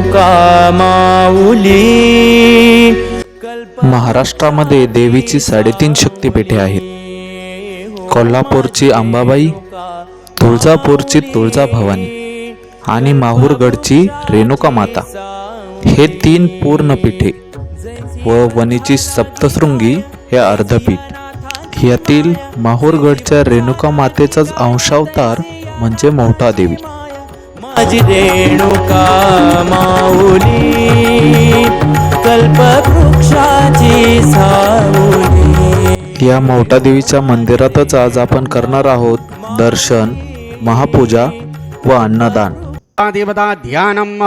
रेणुका माऊली महाराष्ट्रामध्ये देवीची साडेतीन शक्तिपीठे आहेत. कोल्हापूरची अंबाबाई तुळजापूरची तुळजा भवानी आणि माहूरगडची रेणुका माता. हे तीन पूर्ण पीठे व वणीची सप्तशृंगी हे अर्धपीठ. यातील माहूरगडच्या रेणुका मातेचाच अंशावतार म्हणजे मोठा देवी माझी रेणुका माऊली कल्पवृक्षाची सावली. या मोठा देवीच्या मंदिरातच आज आपण करणार आहोत दर्शन महापूजा व अन्नदान. देवता ध्यानम्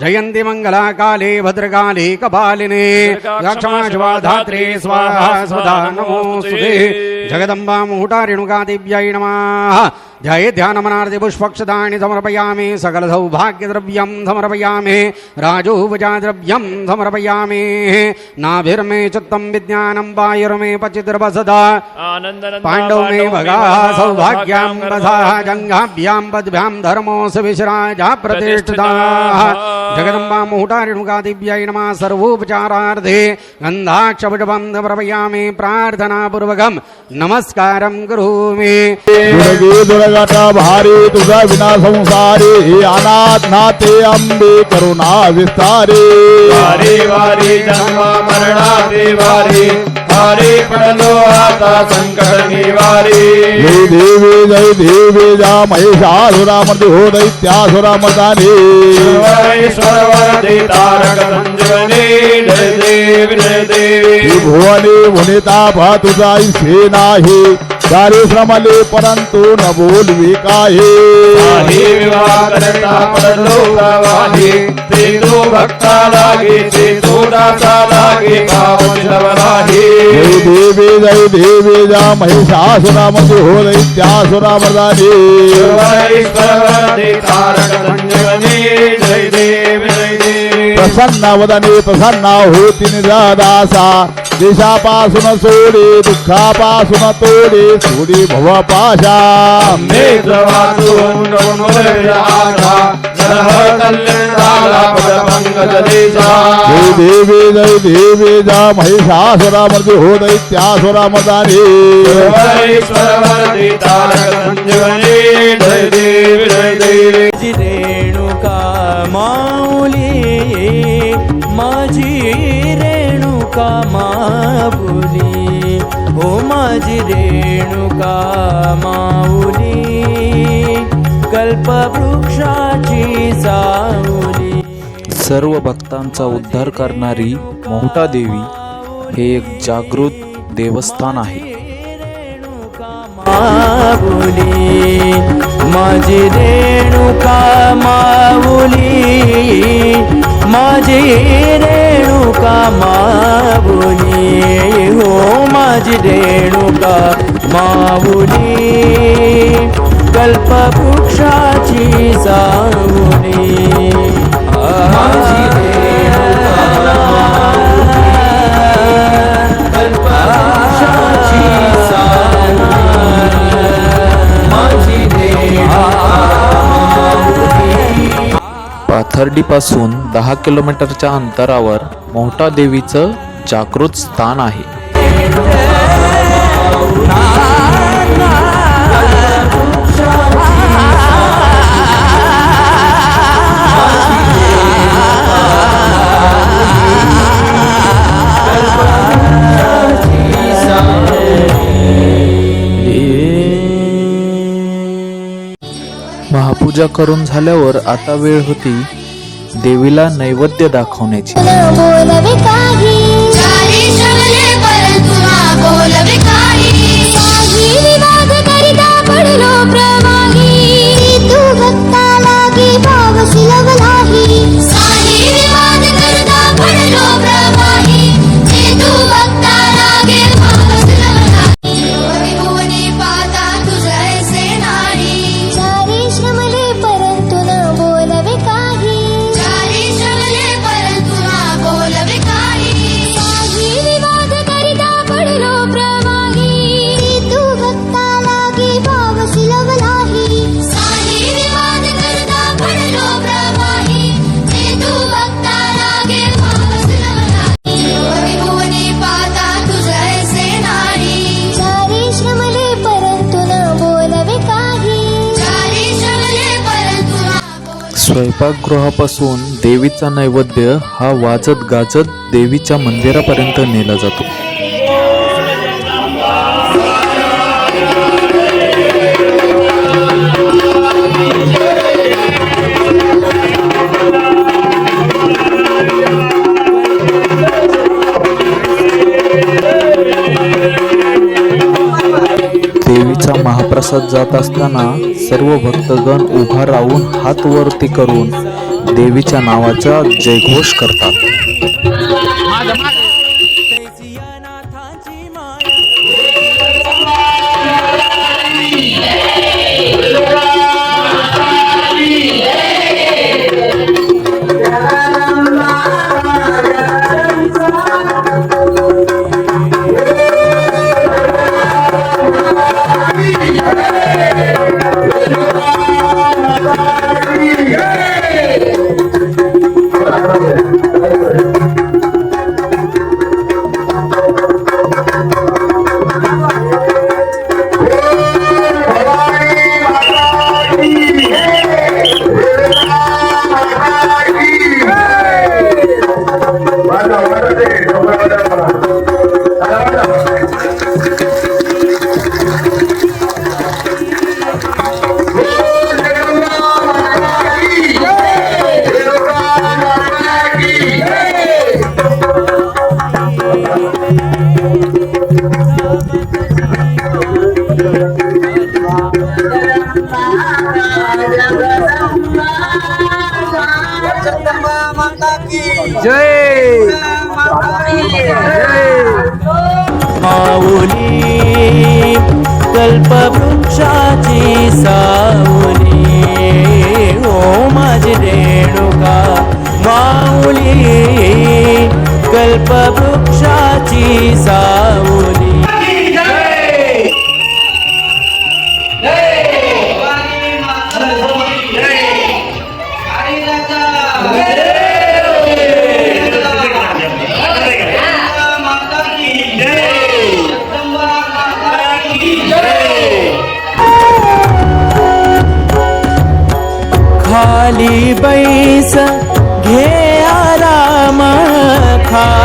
जयन्ति मङ्गलाकाले भद्रकाले कपालिने लक्ष्मणशिवाधात्रे स्वाहा स्वधा नमोऽस्तुते जगदम्बा मुहुटा रेणुकादिव्यै नमः। ध्याये ध्यानमनार्थे पुष्पक्षतानि समर्पयामि सकलसौभाग्यद्रव्यं समर्पयामि राजोपचाद्रव्यं समर्पयामि। नाभिर्मे चित्तं विज्ञानं वायुर्मे पचितिर्वसदा पाण्डव मे भगा सौभाग्यां रथाः जङ्घाभ्यां पद्भ्यां धर्मोऽस्य विश्राजा प्रतिष्ठिताः। जगदम्बा मुहुटा रेणुकादिव्यै नमः सर्वोपचारार्थे। गन्धाक्षपुटपं समर्पयामि प्रार्थनापूर्वकं नमस्कारं करोमि। दुर्गटा भारी तुझा विना संसारी अनाथ नाते अंबे करुणा विस्तारे. वारी वारी जन्म मरणाते वारी वारी पडलो आता संकट निवारी. जय देवी जय देवी जा महिषासुरा मर्दी हो दैत्यासुरा मर्दानी ईश्वर वरदे तारक संजीवनी जय देवी जय देवी. भुवनी मुनिता भा तुझा इथे नाही. श्रमले परंतु न बोलवी काही. वाही विवाह करता पडलो वाही ते तो भक्ता लागे ते तो जय देवी जय देवी जा हो तारक संजीवनी जय देवी प्रसन्न वदने प्रसन्न होती निरादासा. देशापासून सोडे दुःखापासून तोडे सोडे पदपंकज देशा. जय देवी जय देवी जा महिषासुरा मर्दी हो दैत्यासुरा मदानी ईश्वर वरदे तारक संजीवनी. जय देवी जय देवी. माझी रेणुका माऊली माझी रेणुका माऊली. हो माझी रेणुका माऊली. कल्पवृक्षाची सावली. सर्व भक्तांचा उद्धार करणारी मोहटा देवी हे एक जागृत देवस्थान आहे. माऊली. माझी रेणुका माऊली. माझी रेणुका माऊली हो माझी रेणुका माऊली कल्पवृक्षाची जाऊनी. माझी पाथर्डीपासून दहा किलोमीटरच्या अंतरावर मोहटा देवीचं जागृत स्थान आहे. महापूजा करून झाल्यावर आता वेळ होती देवीला नैवेद्य दाखवण्याची. स्वयंपाकगृहापासून देवीचा नैवेद्य हा वाजत गाजत देवीच्या मंदिरापर्यंत नेला जातो. महाप्रसाद जात असताना सर्व भक्तगण उभा राहून हात वरती करून देवीच्या नावाचा जयघोष करतात. सावली ओ माझी रेणुका माऊली कल्पवृक्षाची सावली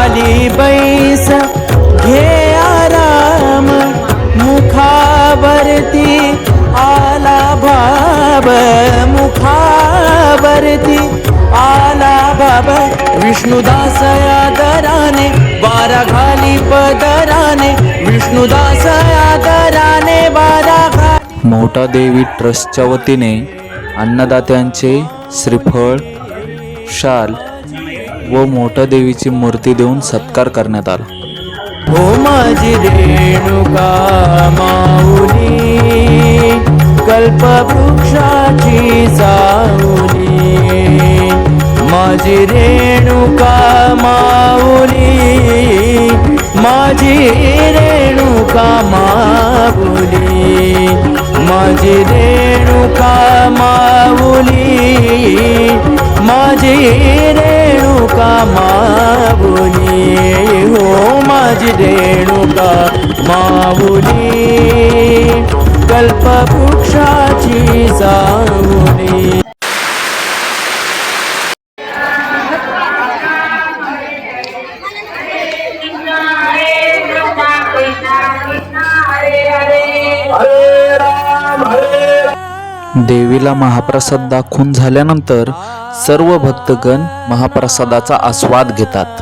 खाली बैस घे आराम मुखावरती आला भाब मुखावरती आला बाब. विष्णुदास आदराने बारा खाली पदराने विष्णुदास आदराने बारा खाली मोठा देवी ट्रस्टच्या वतीने अन्नदात्यांचे श्रीफळ शाल व मोठ्या देवीची मूर्ती देऊन सत्कार करण्यात आला. हो माझी रेणुका माऊली कल्पवृक्षाची साऊली माझी रेणुका माऊली माझी रेणुका माऊली. माझी रेणुका माऊली माझी रेणुका माऊली हो माझी रेणुका माऊली कल्पवृक्षाची जाऊनी. देवीला महाप्रसाद दाखवून झाल्यानंतर सर्व भक्तगण महाप्रसादाचा आस्वाद घेतात.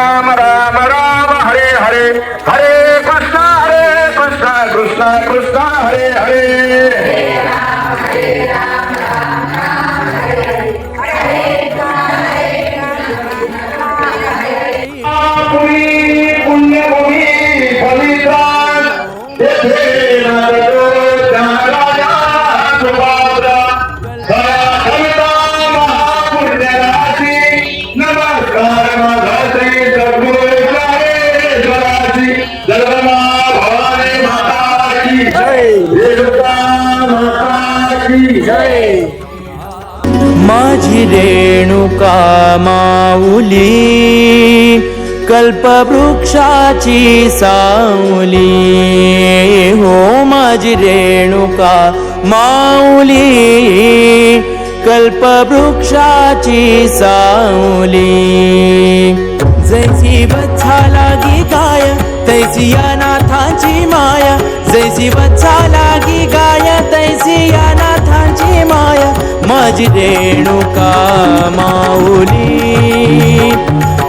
राम राम राम हरे हरे हरे। माऊली कल्पवृक्षाची साऊली हो माझी रेणुका माऊली कल्पवृक्षाची साऊली जैसी वत्सा लागी गाय तैसी या नाथांची माया. जैसी वत्सा लागी गाय तैसी या नाथांची माया माझी रेणुका माऊली.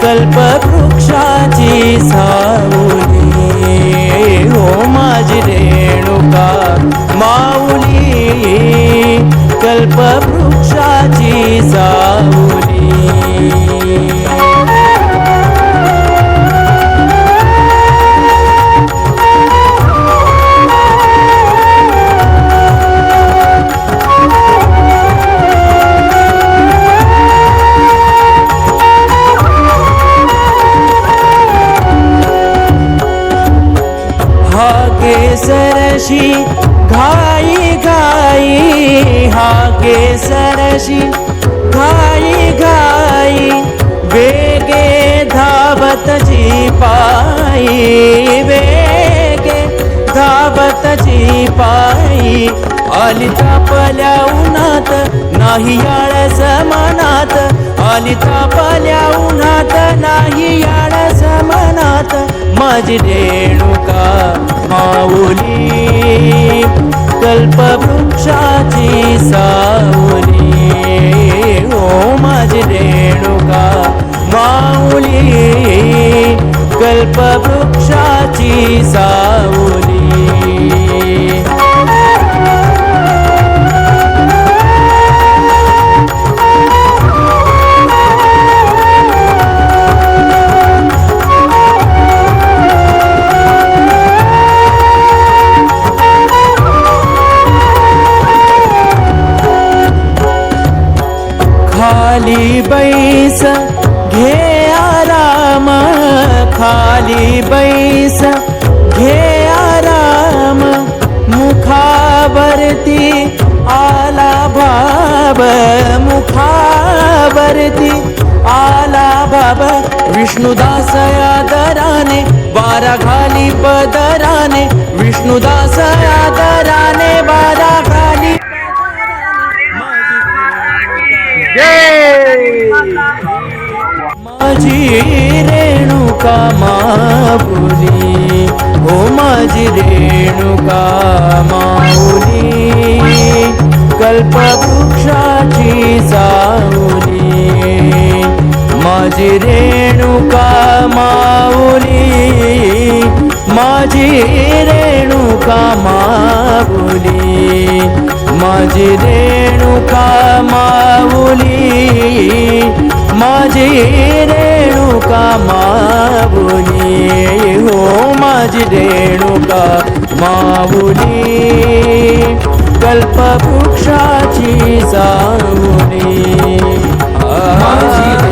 कल्पवृक्षाची साऊली हो माझी रेणुका माऊली. कल्पवृक्षाची साऊली आली तापल्या उन्हात नाही याळस मनात आली तापल्या उन्हात नाही याळस मनात माझी रेणुका माऊली कल्पवृक्षाची सावली. ओ माझी रेणुका माऊली कल्पवृक्षाची सावली. मुखावरती आला बाबा. विष्णुदास आदराने बारा खाली पदराने. विष्णुदास आदराने बारा खाली माझी रेणुका माऊली हो माझी रेणुका माऊली. कल्पवृक्षाची जाऊ माझी रेणुका माऊली माझी रेणुका माऊली माझी रेणुका माऊली माझी रेणुका माऊली हो माझी रेणुका माऊली. कल्पवृक्षाची जाऊली माझी